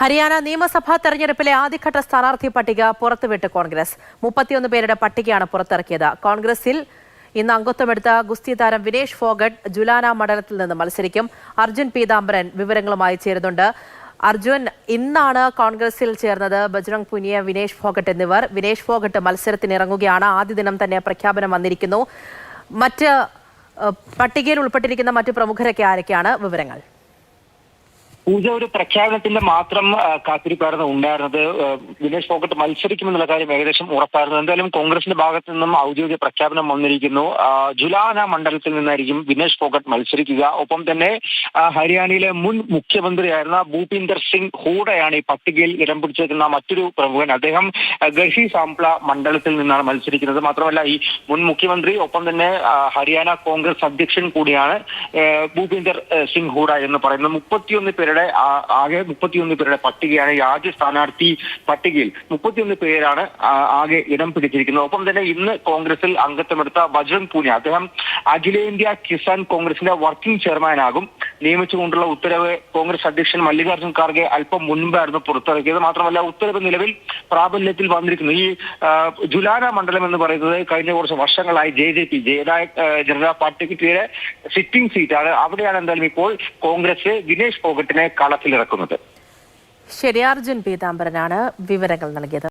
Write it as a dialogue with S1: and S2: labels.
S1: ഹരിയാന നിയമസഭാ തെരഞ്ഞെടുപ്പിലെ ആദ്യഘട്ട സ്ഥാനാർത്ഥി പട്ടിക പുറത്തുവിട്ട് കോൺഗ്രസ്. മുപ്പത്തിയൊന്ന് പേരുടെ പട്ടികയാണ് പുറത്തിറക്കിയത്. കോൺഗ്രസിൽ ഇന്ന് അംഗത്വമെടുത്ത ഗുസ്തി താരം വിനേഷ് ഫോഗട്ട് ജുലാന മണ്ഡലത്തിൽ നിന്ന് മത്സരിക്കും. അർജുൻ പീതാംബരൻ വിവരങ്ങളുമായി ചേരുന്നുണ്ട്. അർജുൻ ഇന്നാണ് കോൺഗ്രസിൽ ചേർന്നത് ബജ്രംഗ് പുനിയ വിനേഷ് ഫോഗട്ട് എന്നിവർ. വിനേഷ് ഫോഗട്ട് മത്സരത്തിന് ഇറങ്ങുകയാണ്. ആദ്യ ദിനം തന്നെ പ്രഖ്യാപനം വന്നിരിക്കുന്നു. മറ്റ് പട്ടികയിൽ ഉൾപ്പെട്ടിരിക്കുന്ന മറ്റ് പ്രമുഖരൊക്കെ ആരൊക്കെയാണ്? വിവരങ്ങൾ.
S2: പൂജ ഒരു പ്രഖ്യാപനത്തിന്റെ മാത്രം കാത്തിരിപ്പായിരുന്നു ഉണ്ടായിരുന്നത്. വിനേഷ് ഫോഗട്ട് മത്സരിക്കുമെന്നുള്ള കാര്യം ഏകദേശം ഉറപ്പായിരുന്നു. എന്തായാലും കോൺഗ്രസിന്റെ ഭാഗത്തു നിന്നും ഔദ്യോഗിക പ്രഖ്യാപനം വന്നിരിക്കുന്നു. ജുലാന മണ്ഡലത്തിൽ നിന്നായിരിക്കും വിനേഷ് ഫോഗട്ട് മത്സരിക്കുക. ഒപ്പം തന്നെ ഹരിയാനയിലെ മുൻ മുഖ്യമന്ത്രിയായിരുന്ന ഭൂപീന്ദർ സിംഗ് ഹൂഡയാണ് ഈ പട്ടികയിൽ ഇടം പിടിച്ചേക്കുന്ന മറ്റൊരു പ്രമുഖൻ. അദ്ദേഹം ഗഹി സാംപ്ല മണ്ഡലത്തിൽ നിന്നാണ് മത്സരിക്കുന്നത്. മാത്രമല്ല ഈ മുൻ മുഖ്യമന്ത്രി ഒപ്പം തന്നെ ഹരിയാന കോൺഗ്രസ് അധ്യക്ഷൻ കൂടിയാണ് ഭൂപീന്ദർ സിംഗ് ഹൂഡ എന്ന് പറയുന്നത്. മുപ്പത്തിയൊന്ന് പേരുടെ ആ- ആകെ മുപ്പത്തിയൊന്ന് പേരുടെ പട്ടികയാണ് ഈ ആദ്യ സ്ഥാനാർത്ഥി പട്ടികയിൽ. മുപ്പത്തിയൊന്ന് പേരാണ് ആകെ ഇടം പിടിച്ചിരിക്കുന്നത്. ഒപ്പം തന്നെ ഇന്ന് കോൺഗ്രസിൽ അംഗത്വമെടുത്ത ബജ്രംഗ് പൂനിയ അദ്ദേഹം അഖിലേന്ത്യാ കിസാൻ കോൺഗ്രസിന്റെ വർക്കിംഗ് ചെയർമാനാകും. നിയമിച്ചുകൊണ്ടുള്ള ഉത്തരവ് കോൺഗ്രസ് അധ്യക്ഷൻ മല്ലികാർജുൻ ഖാർഗെ അല്പം മുൻപായിരുന്നു പുറത്തിറക്കിയത്. മാത്രമല്ല ഉത്തരവ് നിലവിൽ പ്രാബല്യത്തിൽ വന്നിരിക്കുന്നു. ഈ ജുലാന മണ്ഡലം എന്ന് പറയുന്നത് കഴിഞ്ഞ കുറച്ച് വർഷങ്ങളായി ജെ ജെ പി ജയദായ ജനതാ പാർട്ടിക്ക് സിറ്റിംഗ് സീറ്റാണ്. അവിടെയാണ് എന്തായാലും ഇപ്പോൾ കോൺഗ്രസ് വിനേഷ് ഫോഗട്ടിനെ കളത്തിലിറക്കുന്നത്.
S1: ശരി അർജുൻ പീതാംബരനാണ് വിവരങ്ങൾ നൽകിയത്.